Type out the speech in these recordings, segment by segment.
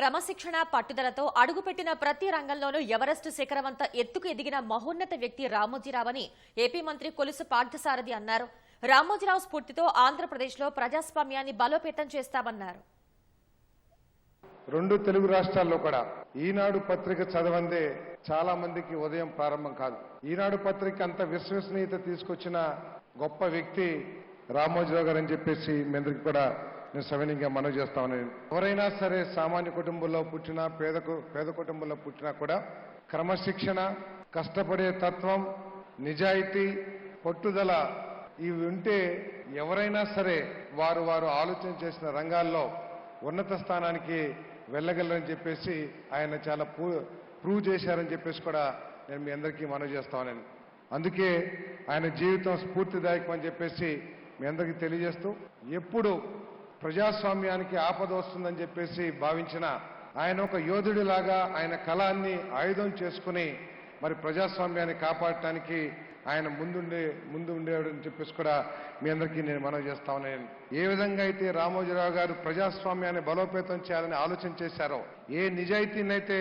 క్రమశిక్షణ పట్టుదలతో అడుగుపెట్టిన ప్రతి రంగంలోనూ ఎవరెస్ట్ శిఖరవంత ఎత్తుకు ఎదిగిన మహోన్నత వ్యక్తి రామోజీరావని ఏపీ మంత్రి కొలుసు పార్థసారథి అన్నారు. రామోజీరావు స్ఫూర్తితో ఆంధ్రప్రదేశ్లో ప్రజాస్వామ్యాన్ని బలోపేతం చేస్తామన్నారు. రెండు తెలుగు రాష్ట్రాల్లో కూడా ఈనాడు పత్రిక చదవందే చాలా మందికి ఉదయం ప్రారంభం కాదు. ఈనాడు పత్రిక అంత విశ్వసనీయత తీసుకొచ్చిన గొప్ప వ్యక్తి రామోజీరావు గారు అని చెప్పేసి మీ కూడా నేను సవినీయంగా మనవి చేస్తామని ఎవరైనా సరే సామాన్య కుటుంబంలో పుట్టినా పేద పేద కుటుంబంలో పుట్టినా కూడా క్రమశిక్షణ కష్టపడే తత్వం నిజాయితీ పట్టుదల ఇవి ఉంటే ఎవరైనా సరే వారు వారు ఆలోచన చేసిన రంగాల్లో ఉన్నత స్థానానికి వెళ్ళగలరని చెప్పేసి ఆయన చాలా ప్రూ- ప్రూవ్ చేశారని చెప్పేసి కూడా నేను మీ అందరికీ మనవి చేస్తామని అందుకే ఆయన జీవితం స్ఫూర్తిదాయకం అని చెప్పేసి మీ అందరికీ తెలియజేస్తూ ఎప్పుడు ప్రజాస్వామ్యానికి ఆపద వస్తుందని చెప్పేసి భావించిన ఆయన ఒక యోధుడిలాగా ఆయన కళాన్ని ఆయుధం చేసుకుని మరి ప్రజాస్వామ్యాన్ని కాపాడటానికి ఆయన ముందుండే ముందు ఉండేవాడని చెప్పేసి కూడా మీ అందరికీ నేను మనవి చేస్తా ఉన్నాను. ఏ విధంగా అయితే రామోజీరావు గారు ప్రజాస్వామ్యాన్ని బలోపేతం చేయాలని ఆలోచన చేశారో ఏ నిజాయితీనైతే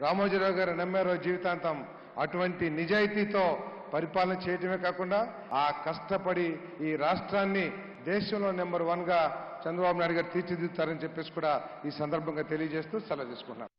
రామోజీరావు గారు నమ్మారో జీవితాంతం అటువంటి నిజాయితీతో పరిపాలన చేయటమే కాకుండా ఆ కష్టపడి ఈ రాష్ట్రాన్ని దేశంలో నెంబర్ వన్గా చంద్రబాబు నాయుడు గారు తీర్చిదిద్దుతారని చెప్పేసి కూడా ఈ సందర్భంగా తెలియజేస్తూ సెలవు తీసుకుంటున్నాను